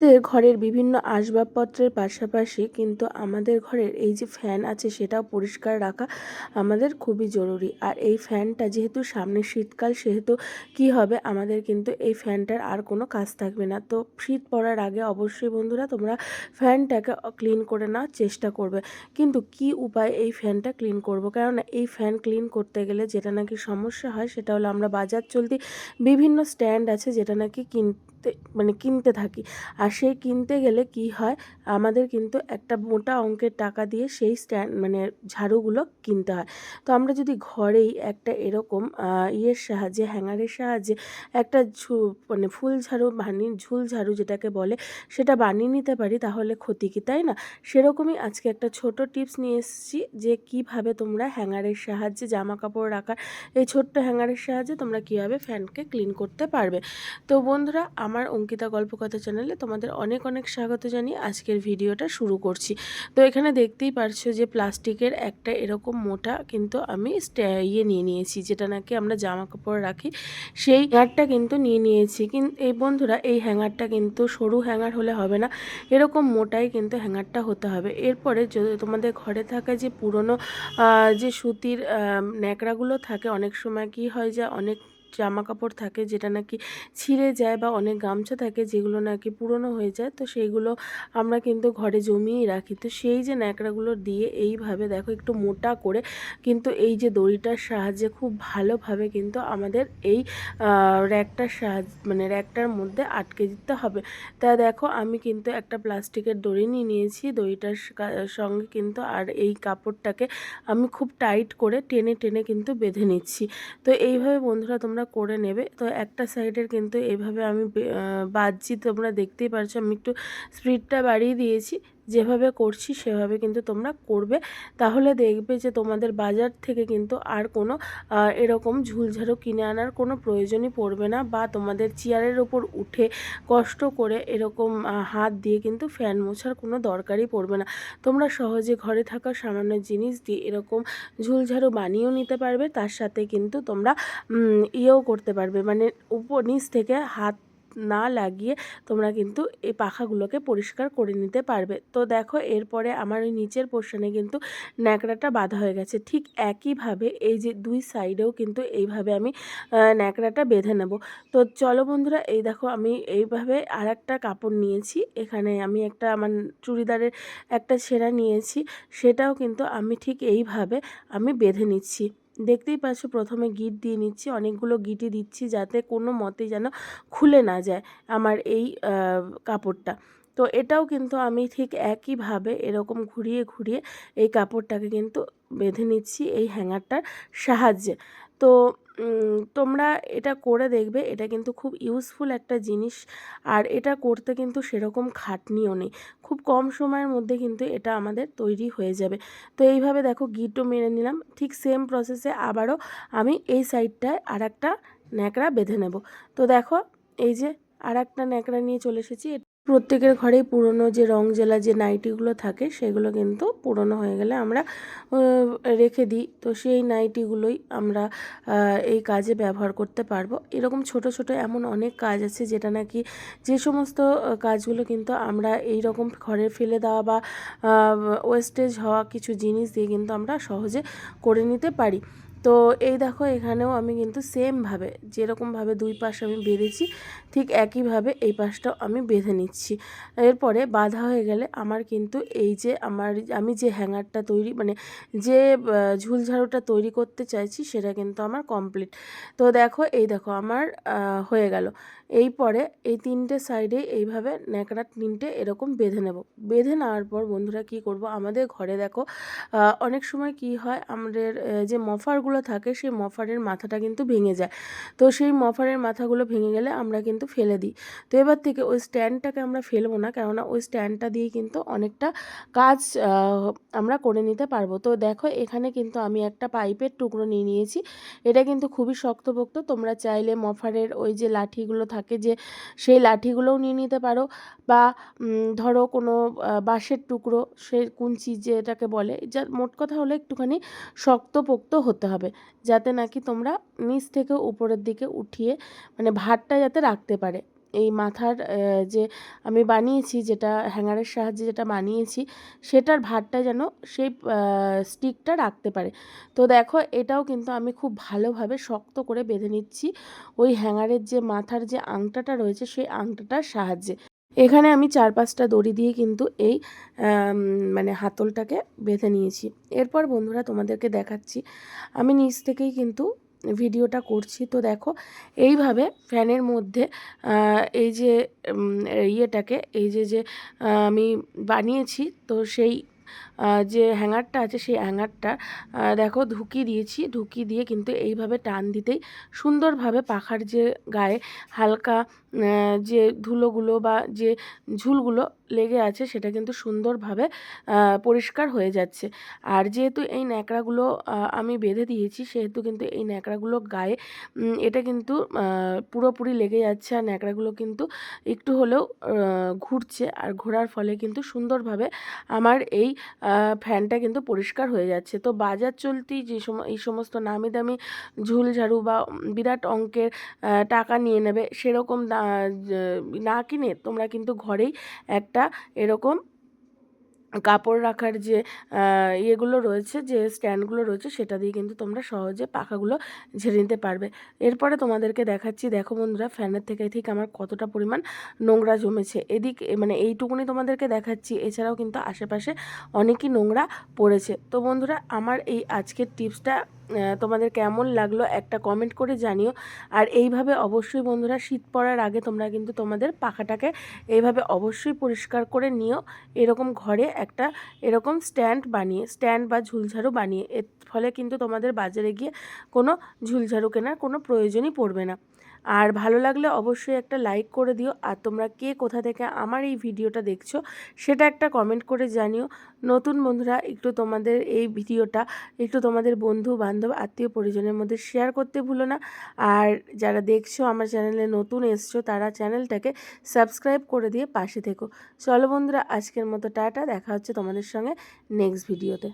আমাদের ঘরের বিভিন্ন আসবাবপত্রের পাশাপাশি কিন্তু আমাদের ঘরের এই যে ফ্যান আছে সেটাও পরিষ্কার রাখা আমাদের খুবই জরুরি। আর এই ফ্যানটা যেহেতু সামনে শীতকাল, সেহেতু কি হবে? আমাদের কিন্তু এই ফ্যানটার আর কোনো কাজ থাকবে না। তো শীত পড়ার আগে অবশ্যই বন্ধুরা তোমরা ফ্যানটাকে ক্লিন করে নেওয়ার চেষ্টা করবে। কিন্তু কি উপায় এই ফ্যানটা ক্লিন করব? কেননা এই ফ্যান ক্লিন করতে গেলে যেটা নাকি সমস্যা হয় সেটা হলো আমরা বাজার চলতি বিভিন্ন স্ট্যান্ড আছে যেটা নাকি কিনতে মানে কিনতে থাকি। আর সেই কিনতে গেলে কি হয়, আমাদের কিন্তু একটা মোটা অঙ্কের টাকা দিয়ে সেই স্ট্যান্ড মানে ঝাড়ুগুলো কিনতে হয়। তো আমরা যদি ঘরেই একটা এরকম ইয়ের সাহায্যে, হ্যাঙ্গারের সাহায্যে একটা ঝু মানে ফুল ঝাড়ু, বানিয়ে, ঝুল ঝাড়ু যেটাকে বলে, সেটা বানিয়ে নিতে পারি, তাহলে ক্ষতি কি, তাই না? সেরকমই আজকে একটা ছোট টিপস নিয়ে এসেছি যে কীভাবে তোমরা হ্যাঙ্গারের সাহায্যে জামা কাপড় রাখার, এই ছোট্ট হ্যাঙ্গারের সাহায্যে তোমরা কীভাবে ফ্যানকে ক্লিন করতে পারবে। তো বন্ধুরা আমার অঙ্কিতা গল্পকথা চ্যানেলে তোমাদের অনেক অনেক স্বাগত জানিয়ে আজকের ভিডিওটা শুরু করছি। তো এখানে দেখতেই পারছ যে প্লাস্টিকের একটা এরকম মোটা কিন্তু আমি ইয়ে নিয়ে নিয়েছি, যেটা নাকি আমরা জামা কাপড় রাখি, সেই হ্যাঙ্গারটা কিন্তু নিয়ে নিয়েছি। কিন্তু এই বন্ধুরা, এই হ্যাঙ্গারটা কিন্তু সরু হ্যাঙ্গার হলে হবে না, এরকম মোটাই কিন্তু হ্যাঙ্গারটা হতে হবে। এরপরে যদি তোমাদের ঘরে থাকা যে পুরনো যে সুতির ন্যাকড়াগুলো থাকে, অনেক সময় কি হয় যে অনেক জামা কাপড় থাকে যেটা নাকি ছিঁড়ে যায় বা অনেক গামছা থাকে যেগুলো নাকি পুরনো হয়ে যায়, তো সেইগুলো আমরা কিন্তু ঘরে জমিয়েই রাখি। তো সেই যে ন্যাকড়াগুলো দিয়ে এইভাবে দেখো একটু মোটা করে কিন্তু এই যে দড়িটার সাহায্যে খুব ভালোভাবে কিন্তু আমাদের এই র্যাকটার সাহায্য মানে র্যাকটার মধ্যে আটকে দিতে হবে। তা দেখো আমি কিন্তু একটা প্লাস্টিকের দড়ি নিয়ে নিয়েছি, দড়িটার সঙ্গে কিন্তু আর এই কাপড়টাকে আমি খুব টাইট করে টেনে টেনে কিন্তু বেঁধে নিচ্ছি। তো এইভাবে বন্ধুরা তোমরা তোমরা করে নেবে। তো একটা সাইডের কিন্তু এভাবে আমি বাজছি তোমরা দেখতেই পারছ। আমি একটু স্পিডটা বাড়িয়ে দিয়েছি। যেভাবে করছি সেভাবে কিন্তু তোমরা করবে। তাহলে দেখবে যে তোমাদের বাজার থেকে কিন্তু আর কোনো এরকম ঝুলঝাড়ু কিনে আনার কোনো প্রয়োজনই পড়বে না বা তোমাদের চেয়ারের ওপর উঠে কষ্ট করে এরকম হাত দিয়ে কিন্তু ফ্যান মোছার কোনো দরকারই পড়বে না। তোমরা সহজে ঘরে থাকা সামান্য জিনিস দিয়ে এরকম ঝুলঝাড়ু বানিয়েও নিতে পারবে। তার সাথে কিন্তু তোমরা ইয়েও করতে পারবে। মানে উপর, নিচ থেকে হাত না লাগিয়ে তোমরা কিন্তু এই পাখাগুলোকে পরিষ্কার করে নিতে পারবে। তো দেখো, এরপরে আমার ওই নিচের পোর্শনে কিন্তু ন্যাকড়াটা বাঁধা হয়ে গেছে। ঠিক একইভাবে এই যে দুই সাইডেও কিন্তু এইভাবে আমি ন্যাকড়াটা বেঁধে নেব। তো চলো বন্ধুরা, এই দেখো আমি এইভাবে আর একটা কাপড় নিয়েছি। এখানে আমি একটা আমার চুড়িদারের একটা ছেঁড়া নিয়েছি। সেটাও কিন্তু আমি ঠিক এইভাবে আমি বেঁধে নিচ্ছি। দেখতেই পাচ্ছ, প্রথমে গিট দিয়ে নিচ্ছি, অনেকগুলো গিটি দিচ্ছি যাতে কোনো মতে যেন খুলে না যায় আমার এই কাপড়টা। তো এটাও কিন্তু আমি ঠিক একইভাবে এরকম ঘুরিয়ে ঘুরিয়ে এই কাপড়টাকে কিন্তু বেঁধে নিচ্ছি এই হ্যাঙ্গারটার সাহায্যে। তো তোমরা এটা করে দেখবে, এটা কিন্তু খুব ইউজফুল একটা জিনিস। আর এটা করতে কিন্তু সেরকম খাটনিও নেই। খুব কম সময়ের মধ্যে কিন্তু এটা আমাদের তৈরি হয়ে যাবে। তো এইভাবে দেখো গিটও মেরে নিলাম। ঠিক সেম প্রসেসে আবারও আমি এই সাইডটায় আর একটা ন্যাকড়া বেঁধে নেব। তো দেখো এই যে আর একটা ন্যাকড়া নিয়ে চলে এসেছি। প্রত্যেকের ঘরেই পুরনো যে রং জেলা যে নাইটিগুলো থাকে, সেগুলো কিন্তু পুরনো হয়ে গেলে আমরা রেখে দিই। তো সেই নাইটিগুলোই আমরা এই কাজে ব্যবহার করতে পারব। এরকম ছোট ছোট এমন অনেক কাজ আছে যেটা নাকি যে সমস্ত কাজগুলো কিন্তু আমরা এই রকম ঘরে ফেলে দেওয়া বা ওয়েস্টেজ হওয়া কিছু জিনিস দিয়ে কিন্তু আমরা সহজে করে নিতে পারি। তো এই দেখো এখানেও আমি কিন্তু সেমভাবে যেরকমভাবে দুই পাশ আমি বেঁধেছি, ঠিক একইভাবে এই পাশটাও আমি বেঁধে নিচ্ছি। এরপরে বাঁধা হয়ে গেলে আমার কিন্তু এই যে আমার, আমি যে হ্যাঙ্গারটা তৈরি মানে যে ঝুলঝাড়ুটা তৈরি করতে চাইছি সেটা কিন্তু আমার কমপ্লিট তো দেখো, এই দেখো আমার হয়ে গেল। এই পরে এই তিনটে সাইডে এইভাবে ন্যাকড়া তিনটে এরকম বেঁধে নেব। বেঁধে নেওয়ার পর বন্ধুরা কি করব? আমাদের ঘরে দেখো অনেক সময় কি হয়, আমাদের যে মফারগুলো থাকে, সেই মফারের মাথাটা কিন্তু ভেঙে যায়। তো সেই মফারের মাথাগুলো ভেঙে গেলে আমরা কিন্তু ফেলে দিই। তো এবার থেকে ওই স্ট্যান্ডটাকে আমরা ফেলব না, কেননা ওই স্ট্যান্ডটা দিয়ে কিন্তু অনেকটা কাজ আমরা করে নিতে পারব। তো দেখো, এখানে কিন্তু আমি একটা পাইপের টুকরো নিয়ে নিয়েছি। এটা কিন্তু খুবই শক্তপোক্ত। তোমরা চাইলে মফারের ওই যে লাঠিগুলো থাকে যে, সেই লাঠিগুলোও নিয়ে নিতে পারো। বা ধরো কোনো বাঁশের টুকরো সে কুঞ্চি যেটাকে বলে, যা, মোট কথা হলো একটুখানি শক্তপোক্ত হতে হবে। যাতে নাকি তোমরা নিচ থেকে উপরের দিকে উঠিয়ে মানে ভাতটা যাতে রাখতে পারে। এই মাথার যে আমি বানিয়েছি, যেটা হ্যাঙ্গারের সাহায্যে যেটা বানিয়েছি, সেটার ভারটা যেন সেই স্টিকটা রাখতে পারে। তো দেখো, এটাও কিন্তু আমি খুব ভালোভাবে শক্ত করে বেঁধে নিচ্ছি ওই হ্যাঙ্গারের যে মাথার যে আংটাটা রয়েছে, সেই আংটাটার সাহায্যে। এখানে আমি চার পাঁচটা দড়ি দিয়ে কিন্তু এই মানে হাতলটাকে বেঁধে নিয়েছি। এরপর বন্ধুরা তোমাদেরকে দেখাচ্ছি। আমি নিচ থেকেই কিন্তু ভিডিওটা করছি। তো দেখো, এইভাবে ফ্যানের মধ্যে এই যে ইয়েটাকে, এই যে যে আমি বানিয়েছি, তো সেই যে হ্যাঙ্গারটা আছে সেই হ্যাঙ্গারটা দেখো ঢুকিয়ে দিয়েছি ঢুকিয়ে দিয়ে কিন্তু এইভাবে টান দিতেই সুন্দরভাবে পাখার যে গায়ে হালকা যে ধুলোগুলো বা যে ঝুলগুলো লেগে আছে সেটা কিন্তু সুন্দরভাবে পরিষ্কার হয়ে যাচ্ছে। আর যেহেতু এই ন্যাকড়াগুলো আমি বেঁধে দিয়েছি, সেহেতু কিন্তু এই ন্যাকড়াগুলো গায়ে এটা কিন্তু পুরোপুরি লেগে যাচ্ছে আর ন্যাকড়াগুলো কিন্তু একটু হলেও ঘুরছে। আর ঘোরার ফলে কিন্তু সুন্দরভাবে আমার এই ফ্যানটা কিন্তু পরিষ্কার হয়ে যাচ্ছে। তো বাজার চলতি যে সম, এই সমস্ত নামি দামি ঝুলঝাড়ু বা বিরাট অঙ্কের টাকা নিয়ে নেবে, সেরকম না কিনে তোমরা কিন্তু ঘরেই একটা এরকম কাপড় রাখার যে ইয়েগুলো রয়েছে, যে স্ট্যান্ডগুলো রয়েছে, সেটা দিয়ে কিন্তু তোমরা সহজে পাখাগুলো ঝেড়ে নিতে পারবে। এরপরে তোমাদেরকে দেখাচ্ছি, দেখো বন্ধুরা, ফ্যানের থেকে ঠিক আমার কতটা পরিমাণ নোংরা জমেছে। এদিক মানে এইটুকুনি তোমাদেরকে দেখাচ্ছি, এছাড়াও কিন্তু আশেপাশে অনেকই নোংরা পড়েছে। তো বন্ধুরা, আমার এই আজকের টিপসটা তোমাদের কেমন লাগল একটা কমেন্ট করে জানিও। আর এইভাবে অবশ্যই বন্ধুরা শীত পড়ার আগে তোমরা কিন্তু তোমাদের পাখাটাকে এইভাবে অবশ্যই পরিষ্কার করে নিও। এরকম ঘরে একটা এরকম স্ট্যান্ড বানিয়ে স্ট্যান্ড বা ঝুলঝাড়ু বানিয়ে, এর ফলে কিন্তু তোমাদের বাজারে গিয়ে কোনো ঝুলঝাড়ু কেনার কোনো প্রয়োজনই পড়বে না। আর ভালো লাগলে অবশ্যই একটা লাইক করে দিও। আর তোমরা কে কোথা থেকে আমার এই ভিডিওটা দেখছ, সেটা একটা কমেন্ট করে জানিও। নতুন বন্ধুরা, একটু তোমাদের এই ভিডিওটা, একটু তোমাদের বন্ধু, বান্ধব, আত্মীয় পরিজনের মধ্যে শেয়ার করতে ভুলো না। আর যারা দেখছ আমার চ্যানেলে নতুন এসছো, তারা চ্যানেলটাকে সাবস্ক্রাইব করে দিয়ে পাশে থেকো। চলো বন্ধুরা, আজকের মতো টাটা, দেখা হচ্ছে তোমাদের সঙ্গে নেক্সট ভিডিওতে